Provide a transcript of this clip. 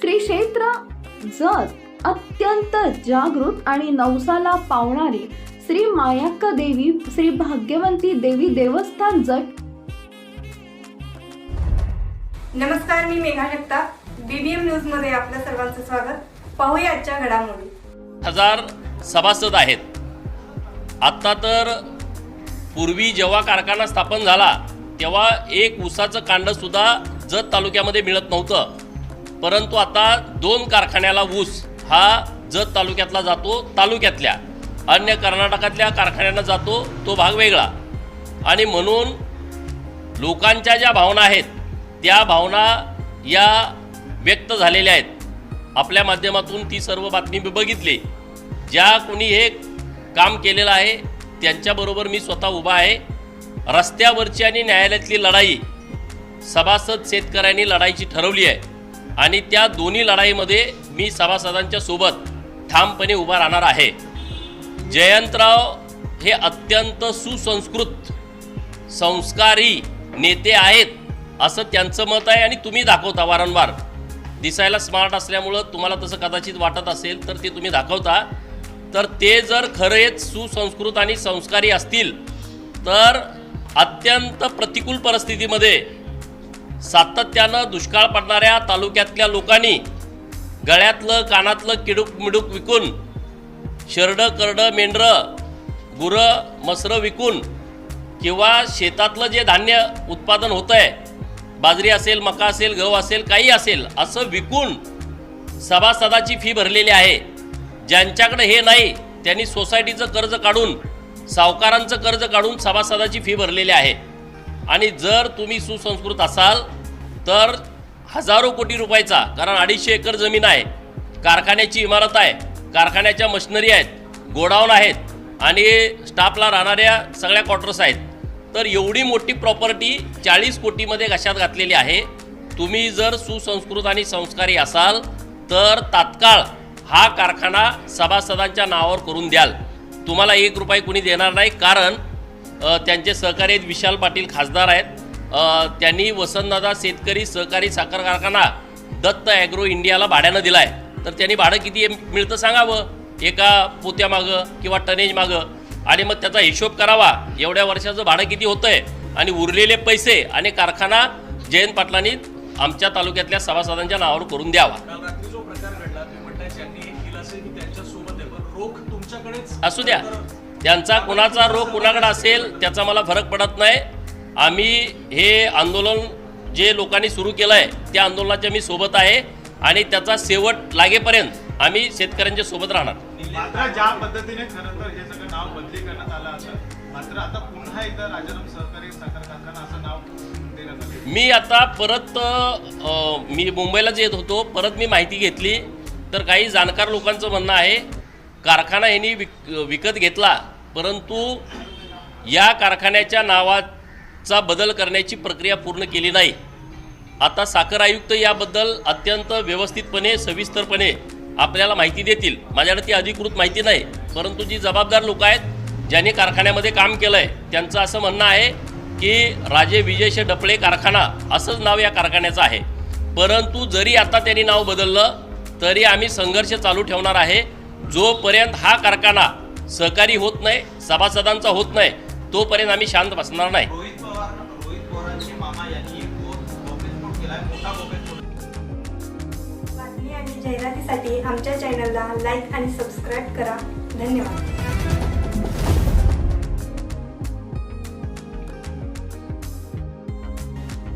श्री क्षेत्र जत अत्यंत जागृत आणि नवसाला पावणारी श्री मायाक्का देवी श्री भाग्यवंती देवी देवस्थान जट नमस्कार मी मेघा जगताप. बीबीएम न्यूजमध्ये आपल्या सर्वांचं स्वागत. पाहूया आजच्या घडामोडी. हजार सभासद आहेत. आत्ता तर पूर्वी जेव्हा कारखाना स्थापन झाला तेव्हा एक ऊसाचं कांडंसुद्धा जत तालुक्यामध्ये मिळत नव्हतं. परंतु आता दोन कारखान्याला ऊस हा जत तालुक्यातला जातो तालुक्यातल्या. अन्य कर्नाटकातल्या कारखान्यांना जातो तो भाग वेगळा. आणि म्हणून लोकांच्या ज्या भावना आहेत त्या भावना या व्यक्त झालेल्या आहेत. आपल्या माध्यमातून ती सर्व बातमी मी बघितली. ज्या कोणी हे काम केलेलं आहे त्यांच्याबरोबर मी स्वतः उभा आहे. रस्त्यावरची आणि न्यायालयातली लढाई सभासद शेतकऱ्यांनी लढाईची ठरवली आहे. आणि त्या दोन्ही लढाईमध्ये मी सभासदांच्या सोबत ठामपणे उभा राहणार आहे. जयंतराव हे अत्यंत सुसंस्कृत संस्कारी नेते आहेत असं त्यांचं मत आहे आणि तुम्ही दाखवता वारंवार. दिसायला स्मार्ट असल्यामुळं तुम्हाला तसं कदाचित वाटत असेल तर ते तुम्ही दाखवता. तर ते जर खरेच सुसंस्कृत आणि संस्कारी असतील तर अत्यंत प्रतिकूल परिस्थितीमध्ये सातत्यानं दुष्काळ पडणाऱ्या तालुक्यातल्या लोकांनी गळ्यातलं कानातलं किडूक मिडूक विकून शरडं करडं मेंढरं गुरं मसरं विकून किंवा शेतातलं जे धान्य उत्पादन होतं आहे बाजरी असेल मका असेल गहू असेल काही असेल असं विकून सभासदाची फी भरलेली आहे. ज्यांच्याकडे हे नाही त्यांनी सोसायटीचं कर्ज काढून सावकारांचं कर्ज काढून सभासदाची फी भरलेली आहे. आणि जर तुम्ही सुसंस्कृत असाल तर हजारो कोटी रुपयाचा कारण अडीचशे एकर जमीन आहे कारखान्याची इमारत आहे कारखान्याच्या मशिनरी आहेत गोडाऊन आहेत आणि स्टाफला राहणाऱ्या सगळ्या क्वार्टर्स आहेत तर एवढी मोठी प्रॉपर्टी चाळीस कोटीमध्ये कशात घातलेली आहे? तुम्ही जर सुसंस्कृत आणि संस्कारी असाल तर तात्काळ हा कारखाना सभासदांच्या नावावर करून द्याल. तुम्हाला एक रुपये कुणी देणार नाही कारण त्यांचे सहकारी आहेत विशाल पाटील खासदार आहेत. त्यांनी वसंतदादा शेतकरी सहकारी साखर कारखाना दत्त ॲग्रो इंडियाला भाड्यानं दिला आहे तर त्यांनी भाडं किती मिळतं सांगावं? एका पोत्यामागं किंवा टनेज मागं? आणि मग त्याचा हिशोब करावा. एवढ्या वर्षाचं भाडं किती होतं आहे आणि उरलेले पैसे आणि कारखाना जयंत पाटलांनी आमच्या तालुक्यातल्या सभासदांच्या नावावर करून द्यावा. असू द्या. त्यांचा कुणाचा रोग कुणाकडे असेल त्याचा मला फरक पडत नाही. आम्ही हे आंदोलन जे लोकांनी सुरू केलं आहे त्या आंदोलनाच्या मी सोबत आहे आणि त्याचा शेवट लागेपर्यंत आम्ही शेतकऱ्यांच्या सोबत राहणार. मात्र ज्या पद्धतीने खरं तर हे सगळं नाव बदली करण्यात आलं असं मात्र आता पुन्हा एकदा राजाराम सहकारी साखर कारखाना असं नाव देण्यात आलं. मी आता परत मी मुंबईलाच येत होतो परत मी माहिती घेतली. तर काही जाणकार लोकांचं म्हणणं आहे कारखाना यांनी विक विकत घेतला परंतु या कारखान्याच्या नावाचा बदल करण्याची प्रक्रिया पूर्ण केली नाही. आता साखर आयुक्त याबद्दल अत्यंत व्यवस्थितपणे सविस्तरपणे आपल्याला माहिती देतील. माझ्याकडे ती अधिकृत माहिती नाही परंतु जी जबाबदार लोक आहेत ज्यांनी कारखान्यामध्ये काम केलं आहे त्यांचं असं म्हणणं आहे की राजे विजयशे डपळे कारखाना असंच नाव या कारखान्याचं आहे. परंतु जरी आता त्यांनी नाव बदललं तरी आम्ही संघर्ष चालू ठेवणार आहे. जोपर्यंत हा कारखाना सहकारी होत नाही सभासदांचा होत नाही तोपर्यंत आम्ही शांत बसणार नाही. रोहित पवार रोहित पवारांचे मामा यांनी एक बोगसस्फोट केलाय मोठा बोगसस्फोट बातमी आणि जाहिरातीसाठी आमच्या चॅनलला लाईक आणि सबस्क्राईब करा. धन्यवाद.